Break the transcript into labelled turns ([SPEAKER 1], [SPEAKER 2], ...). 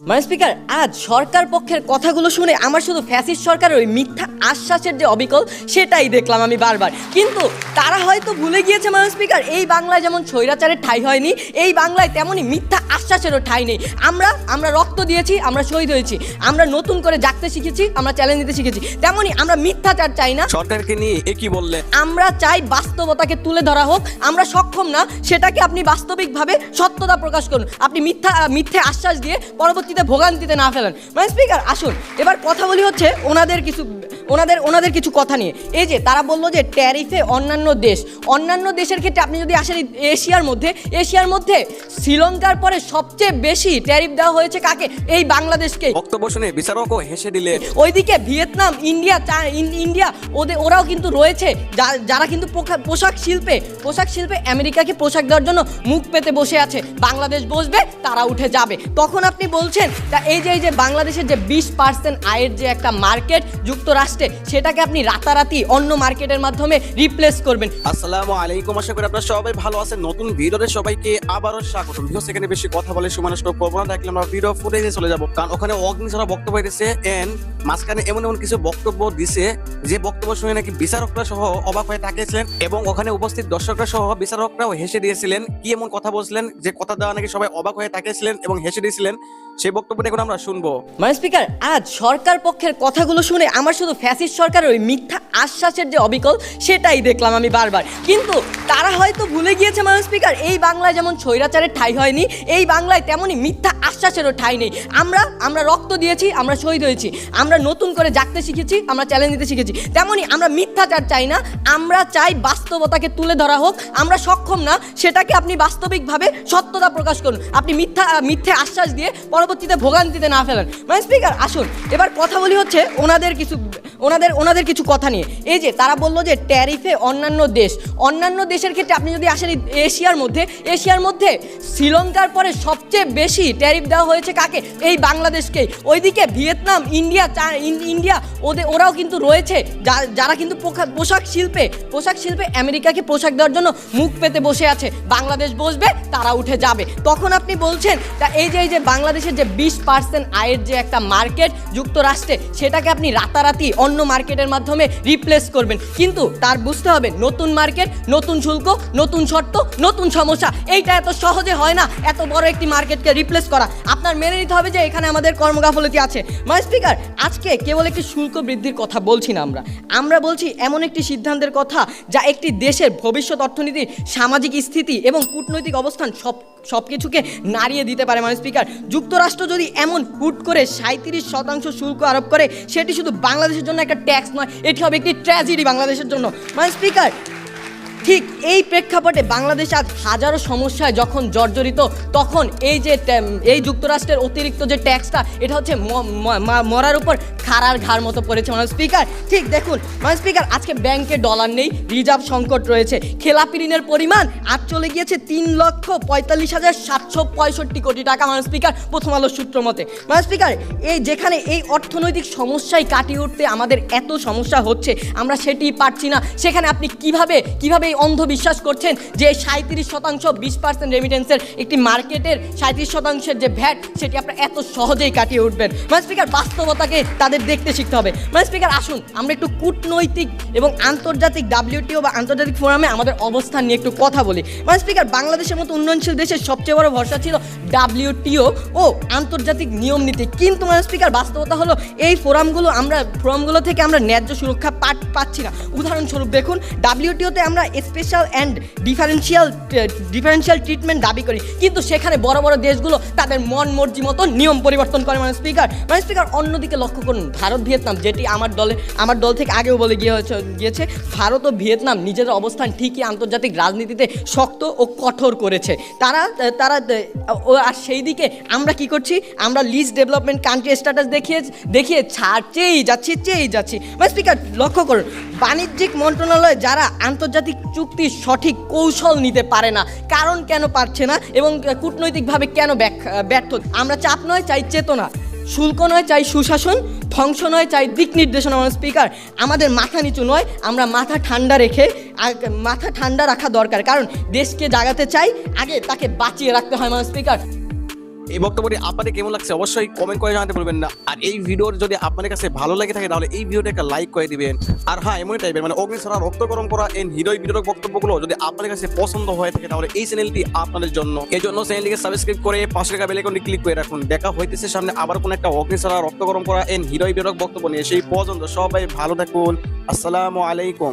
[SPEAKER 1] মানে স্পিকার আজ সরকার পক্ষের কথাগুলো শুনে আমার শুধু ফ্যাসিস্ট সরকারের ওই মিথ্যা আশ্বাসের যে অবিকল সেটাই দেখলাম আমি বারবার। কিন্তু তারা হয়তো ভুলে গিয়েছে মানে স্পিকার এই বাংলায় যেমন স্বৈরাচারের ঠাই হয়নি এই বাংলায় তেমনই মিথ্যা আশ্বাসেরও ঠাই নেই। আমরা আমরা রক্ত দিয়েছি আমরা শহীদ হয়েছি আমরা নতুন করে জাগতে শিখেছি আমরা চ্যালেঞ্জ দিতে শিখেছি। তেমনই আমরা মিথ্যাচার চাই না।
[SPEAKER 2] সরকারকে নিয়ে এ কি বললে?
[SPEAKER 1] আমরা চাই বাস্তবতাকে তুলে ধরা হোক আমরা সক্ষম না সেটাকে আপনি বাস্তবিকভাবে সত্যতা প্রকাশ করুন। আপনি মিথ্যা মিথ্যে আশ্বাস দিয়ে পরবর্তীতে ভোগান্তিতে না ফেলেন। মানে স্পিকার আসুন এবার কথা বলি হচ্ছে ওনাদের কিছু ওনাদের ওনাদের কিছু কথা নিয়ে। এই যে তারা বলল যে ট্যারিফে অন্যান্য দেশ অন্যান্য দেশের ক্ষেত্রে আপনি যদি আসেন এশিয়ার মধ্যে এশিয়ার মধ্যে শ্রীলঙ্কার পরে সবচেয়ে বেশি ট্যারিফ দেওয়া হয়েছে কাকে? এই বাংলাদেশকে।
[SPEAKER 2] বক্তব্য শুনে বিচারকও হেসে দিলে
[SPEAKER 1] ওইদিকে ভিয়েতনাম ইন্ডিয়া ইন্ডিয়া ওদের ওরাও কিন্তু রয়েছে। যারা কিন্তু পোশাক শিল্পে পোশাক শিল্পে আমেরিকাকে পোশাক দেওয়ার জন্য মুখ পেতে বসে আছে। বাংলাদেশ বসবে তারা উঠে যাবে। তখন আপনি বলছেন তা এই যে এই যে বাংলাদেশের যে বিশ পার্সেন্ট আয়ের যে একটা মার্কেট যুক্তরাষ্ট্রে, সেটাকে আপনি রাতারাতি অন্য মার্কেটের মাধ্যমে রিপ্লেস করবেন।
[SPEAKER 2] আসসালামু আলাইকুম। আশা করি আপনারা সবাই ভালো আছেন। নতুন ভিডিওতে সবাইকে আবারও স্বাগত ভিডিও সেখানে বেশি কথা বলে সময় নষ্ট করব না। দেখলে আমরা ভিডিও ফুটেজে চলে যাব। কারণ ওখানে অগ্নিছড়া বক্তব্য দিয়েছে এন্ড মাঝখানে এমন এমন কিছু বক্তব্য দিছে, যে বক্তব্য শুনে নাকি বিচারকরা সহ অবাক হয়ে তাকিয়েছিলেন এবং ওখানে উপস্থিত দর্শকরা সহ বিচারকরাও হেসে দিয়েছিলেন, কি এমন কথা বলছিলেন, যে কথা দেওয়া নাকি সবাই অবাক হয়ে তাকিয়েছিলেন এবং হেসে দিয়েছিলেন। সেই বক্তব্যটা এখন আমরা শুনব।
[SPEAKER 1] মানে স্পিকার, আজ সরকার পক্ষের কথাগুলো শুনে আমার শুধু ফ্যাসিস্ট সরকারের ওই মিথ্যা আশ্বাসের যে অবিকল, সেটাই দেখলাম আমি বারবার। কিন্তু তারা হয়তো ভুলে গিয়েছে মানে স্পিকার, এই বাংলায় যেমন স্বৈরাচারের ঠাই হয়নি, এই বাংলায় তেমনই মিথ্যা আশ্বাসেরও ঠাই নেই। আমরা আমরা রক্ত দিয়েছি, আমরা শহীদ হয়েছি। আমরা নতুন করে জাগতে শিখেছি, আমরা চ্যালেঞ্জ দিতে শিখেছি। তেমনই আমরা মিথ্যাচার চাই না, আমরা চাই বাস্তবতাকে তুলে ধরা হোক, আমরা সক্ষম না, সেটাকে আপনি বাস্তবিকভাবে সত্যতা প্রকাশ করুন। আপনি মিথ্যা, মিথ্যে আশ্বাস দিয়ে পরবর্তীতে ভোগান্তিতে না ফেলেন। মানে স্পিকার, আসুন। এবার কথা বলি হচ্ছে ওনাদের কিছু ওনাদের ওনাদের কিছু কথা নিয়ে। এই যে তারা বলল যে ট্যারিফে অন্যান্য দেশ, অন্যান্য দেশের ক্ষেত্রে আপনি যদি আসেন এশিয়ার মধ্যে এশিয়ার মধ্যে শ্রীলঙ্কার পরে সবচেয়ে বেশি ট্যারিফ দেওয়া হয়েছে কাকে? এই বাংলাদেশকে। ওইদিকে ভিয়েতনাম, ইন্ডিয়া ইন- ইন্ডিয়া ওদের ওরাও কিন্তু রয়েছে যারা কিন্তু পোশাক শিল্পে পোশাক শিল্পে আমেরিকাকে পোশাক দেওয়ার জন্য মুখ পেতে বসে আছে। বাংলাদেশ বসবে, তারা উঠে যাবে। তখন আপনি বলছেন, তা এই যে এই যে বাংলাদেশের যে বিশ পার্সেন্ট আয়ের যে একটা মার্কেট যুক্তরাষ্ট্রে, সেটাকে আপনি রাতারাতি অন্য মার্কেটের মাধ্যমে রিপ্লেস করবেন। কিন্তু তার বুঝতে হবে, নতুন মার্কেট, নতুন শুল্ক, নতুন শর্ত, নতুন সমস্যা, এইটা এত সহজে হয় না, এত বড় একটি মার্কেটকে রিপ্লেস করা। আপনার মেনে নিতে হবে যে এখানে আমাদের কর্মগাফলতি আছে। মাই স্পিকার আজকে কেবল একটি শুল্ক বৃদ্ধির কথা বলছি না আমরা। আমরা বলছি এমন একটি সিদ্ধান্তের কথা যা একটি দেশের ভবিষ্যৎ অর্থনীতির সামাজিক স্থিতি এবং কূটনৈতিক অবস্থান সব সব কিছুকে নাড়িয়ে দিতে পারে মানে স্পিকার। যুক্তরাষ্ট্র যদি এমন হুট করে সাঁত্রিশ শতাংশ শুল্ক আরোপ করে, সেটি শুধু বাংলাদেশের জন্য একটা ট্যাক্স নয়, এটি হবে একটি ট্র্যাজেডি বাংলাদেশের জন্য। মানে স্পিকার ঠিক এই প্রেক্ষাপটে বাংলাদেশ আজ হাজারো সমস্যায় যখন জর্জরিত, তখন এই যে এই যুক্তরাষ্ট্রের অতিরিক্ত যে ট্যাক্সটা, এটা হচ্ছে মরার উপর খাড়ার ঘাড় মতো পড়েছে। মানে স্পিকার, ঠিক দেখুন মানে স্পিকার, আজকে ব্যাংকে ডলার নেই, রিজার্ভ সংকট রয়েছে। খেলাপি ঋণের পরিমাণ আজ চলে গিয়েছে তিন লক্ষ পঁয়তাল্লিশ হাজার সাতশো পঁয়ষট্টি কোটি টাকা মানে স্পিকার, প্রথম আলোর সূত্র মতে। মানে স্পিকার, এই যেখানে এই অর্থনৈতিক সমস্যায় কাটিয়ে উঠতে আমাদের এত সমস্যা হচ্ছে, আমরা সেটি পারছি না। সেখানে আপনি কীভাবে কীভাবে এই অন্ধবিশ্বাস করছেন যে সাঁত্রিশ শতাংশ বিশ পার্সেন্ট রেমিটেন্সের একটি মার্কেটের সাঁত্রিশ শতাংশের যে ভ্যাট, সেটি আপনার এত সহজেই কাটিয়ে উঠবেন। মানে স্পিকার, বাস্তবতাকে তাদের দেখতে শিখতে হবে। মানে স্পিকার, আসুন, আমরা একটু কূটনৈতিক এবং আন্তর্জাতিক ডাব্লিউটিও বা আন্তর্জাতিক ফোরামে আমাদের অবস্থান নিয়ে একটু কথা বলি। মানে স্পিকার, বাংলাদেশের মতো উন্নয়নশীল দেশের সবচেয়ে বড় ভরসা ছিল ডাব্লিউটিও ও আন্তর্জাতিক নিয়ম নীতি। কিন্তু মানে স্পিকার, বাস্তবতা হলো এই ফোরামগুলো আমরা, ফোরামগুলো থেকে আমরা ন্যায্য সুরক্ষা পাচ্ছি না। উদাহরণস্বরূপ দেখুন ডাব্লিউটিওতে আমরা special and differential differential treatment দাবি করি। কিন্তু সেখানে বড় বড় দেশগুলো তাদের মন মর্জি মতো নিয়ম পরিবর্তন করে। মানে স্পিকার মানে স্পিকার, অন্যদিকে লক্ষ্য করুন, ভারত, ভিয়েতনাম, যেটি আমার দলে, আমার দল থেকে আগেও বলে গিয়ে গিয়েছে, ভারত ও ভিয়েতনাম নিজেদের অবস্থান ঠিকই আন্তর্জাতিক রাজনীতিতে শক্ত ও কঠোর করেছে। তারা তারা আর সেই দিকে আমরা কি করছি? আমরা লিস্ট ডেভেলপমেন্ট কান্ট্রি স্ট্যাটাস দেখিয়ে দেখিয়ে ছাড় চেয়েই যাচ্ছি চেয়েই যাচ্ছি। মানে স্পিকার, লক্ষ্য করুন, বাণিজ্যিক মন্ত্রণালয় যারা আন্তর্জাতিক চুক্তির সঠিক কৌশল নিতে পারে না। কারণ কেন পারছে না এবং কূটনৈতিকভাবে কেন ব্যর্থ? আমরা চাপ নয়, চাই চেতনা। শুল্ক নয়, চাই সুশাসন। ধ্বংস নয়, চাই দিক নির্দেশনা মানে স্পিকার। আমাদের মাথা নিচু নয়, আমরা মাথা ঠান্ডা রেখে মাথা ঠান্ডা রাখা দরকার। কারণ দেশকে জাগাতে চাই, আগে তাকে বাঁচিয়ে রাখতে হয় মানে স্পিকার।
[SPEAKER 2] এই বক্তব্যটি আপনাদের কেমন লাগছে অবশ্যই কমেন্ট করে জানাতে বলবেন না। আর এই ভিডিওর যদি আপনাদের কাছে ভালো লাগে থাকে, তাহলে এই ভিডিওটা একটা লাইক করে দিবেন। আর হ্যাঁ এমনই টাইপের মানে অগ্নি ছাড়া রক্ত গরম করা এন হিরোই ভিডিওর বক্তব্যগুলো যদি আপনাদের কাছে পছন্দ হয়ে থাকে, তাহলে এই চ্যানেলটি আপনাদের জন্য। এই জন্য চ্যানেলটিকে সাবস্ক্রাইব করে পাশে থাকা বেলাইকনটি ক্লিক করে রাখুন। দেখা হইতেছে সামনে আবার কোন একটা অগ্নি ছাড়া রক্ত গরম করা এন হিরোই ভিডিওর বক্তব্য নিয়ে। সেই পর্যন্ত সবাই ভালো থাকুন। আসসালামু আলাইকুম।